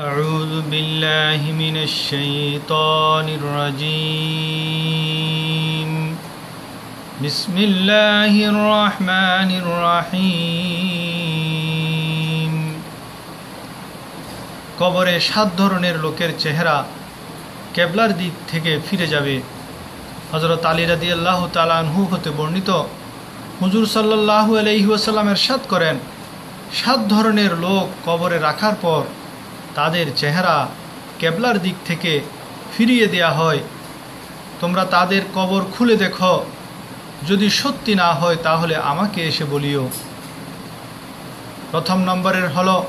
أعوذ بالله من الشيطان الرجيم بسم الله الرحمن الرحيم কবরে সাত ধরনের লোকের চেহারা কেবলার দিক থেকে ফিরে যাবে হজরত আলী রাদি আল্লাহ তালানহু হতে বর্ণিত হুজুর সাল্লাহু আলহি ওসাল্লামের সাত করেন সাত ধরনের লোক কবরে রাখার পর তাদের চেহারা কেবলার দিক থেকে ফিরিয়ে দেয়া হয়। তোমরা তাদের কবর খুলে দেখো। যদি সত্যি না হয়, তাহলে আমাকে এসে বলিও। প্রথম নম্বরের হলো,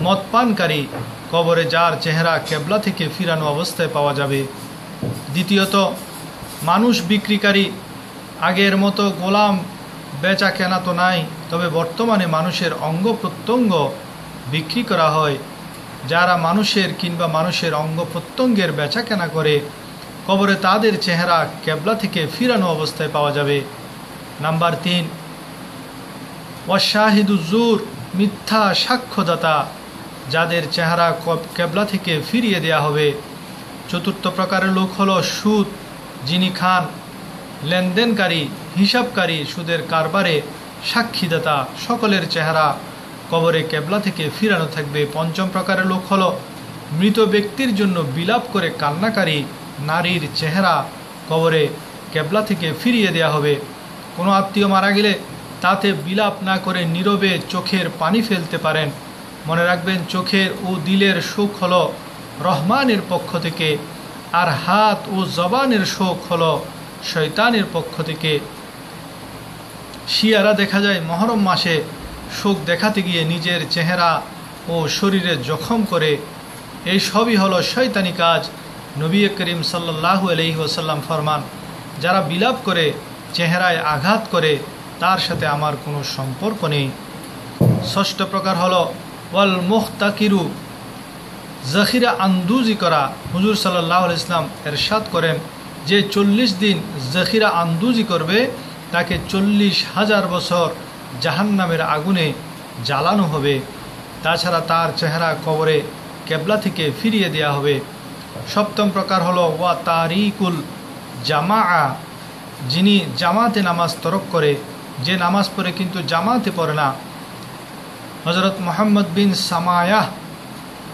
মদপানকারী কবরে যার চেহারা কেবলা থেকে ফিরানো অবস্থায় পাওয়া যাবে। দ্বিতীয়ত, মানুষ বিক্রিকারী, আগের মতো গোলাম বেচা কেনা তো নাই, তবে বর্তমানে মানুষের অঙ্গ প্রত্যঙ্গ বিক্রি করা হয়। যারা মানুষের কিংবা মানুষের অঙ্গ প্রত্যঙ্গের বেচা কেনা করে, কবরে তাদের চেহারা কেবলা থেকে ফিরানো অবস্থায় পাওয়া যাবে। নাম্বার তিন ওয়াশাহিদুজুর মিথ্যা সাক্ষ্যদাতা, যাদের চেহারা ক্যাবলা থেকে ফিরিয়ে দেয়া হবে। চতুর্থ প্রকারের লোক হল সুদ, যিনি খান, লেনদেনকারী, হিসাবকারী, সুদের কারবারে সাক্ষীদাতা, সকলের চেহারা। কবরে কেবলা থেকে ফিরানো থাকবে। পঞ্চম প্রকারের লোক হল, মৃত ব্যক্তির জন্য বিলাপ করে কান্নাকারী নারীর চেহারা কবরে কেবলা থেকে ফিরিয়ে দেয়া হবে। কোনো আত্মীয় মারা গেলে তাতে বিলাপ না করে নীরবে চোখের পানি ফেলতে পারেন। মনে রাখবেন, চোখের ও দিলের সুখ হল রহমানের পক্ষ থেকে, আর হাত ও জবানের শোক হল শৈতানের পক্ষ থেকে। শিয়ারা দেখা যায়, মহরম মাসে শোক দেখাতে গিয়ে নিজের চেহারা ও শরীরে জখম করে, এই সবই হলো শৈতানি কাজ, নবী করিম সাল্লাহু আলহি ওসাল্লাম ফরমান। যারা বিলাপ করে, চেহারায় আঘাত করে, তার সাথে আমার কোনো সম্পর্ক নেই। ষষ্ঠ প্রকার হলো, ওয়াল মুখতাকিরু, জাখিরা আন্দুজি করা। হুজুর সাল্লাহ ইসলাম এরশাদ করেন, যে চল্লিশ দিন জাখিরা আন্দুজি করবে, তাকে চল্লিশ হাজার বছর জাহান্নামের আগুনে জ্বালানো হবে। তাছাড়া তার চেহারা কবরে কেবলা থেকে ফিরিয়ে দেয়া হবে। সপ্তম প্রকার হলো, ওয়া তারিকুল জামা যিনি জামাতে নামাজ তরক করে, যে নামাজ পড়ে কিন্তু জামাতে পড়ে না। হজরত মোহাম্মদ বিন সামায়াহ,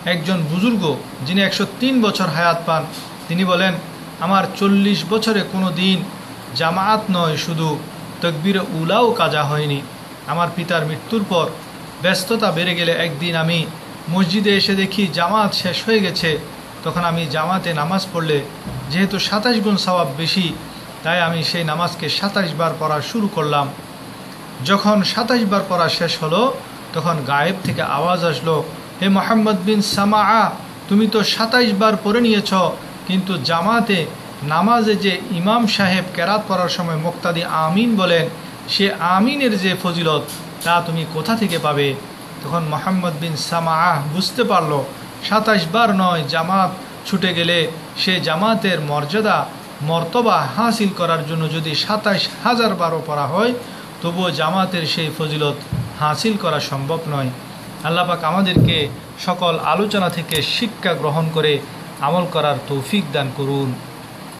একজন বুজুর্গ, যিনি একশো তিন বছর হায়াত পান, তিনি বলেন, আমার চল্লিশ বছরে কোনো দিন জামায়াত নয়, শুধু তকবির উলাও কাজা হয়নি। আমার পিতার মৃত্যুর পর ব্যস্ততা বেড়ে গেলে একদিন আমি মসজিদে এসে দেখি জামাত শেষ হয়ে গেছে। তখন আমি জামাতে নামাজ পড়লে যেহেতু সাতাশ গুণ সবাব বেশি, তাই আমি সেই নামাজকে সাতাশ বার পড়া শুরু করলাম। যখন সাতাশ বার পড়া শেষ হলো, তখন গায়েব থেকে আওয়াজ আসলো, হে মোহাম্মদ বিন সামা তুমি তো সাতাইশ বার পড়ে নিয়েছ, কিন্তু জামাতে নামাজে যে ইমাম সাহেব কেরাত পড়ার সময় মোক্তাদি আমিন বলেন সে আমিনের যে ফজিলত, তা তুমি কোথা থেকে পাবে? তখন মোহাম্মদ বিন সামা বুঝতে পারল সাতাইশ বার নয় জামাত ছুটে গেলে সে জামাতের মর্যাদা, মর্তবা হাসিল করার জন্য যদি সাতাইশ হাজার বারও পড়া হয়, তবুও জামাতের সেই ফজিলত হাসিল করা সম্ভব নয়। আল্লাপাক আমাদেরকে সকল আলোচনা থেকে শিক্ষা গ্রহণ করে আমল করার তৌফিক দান করুন।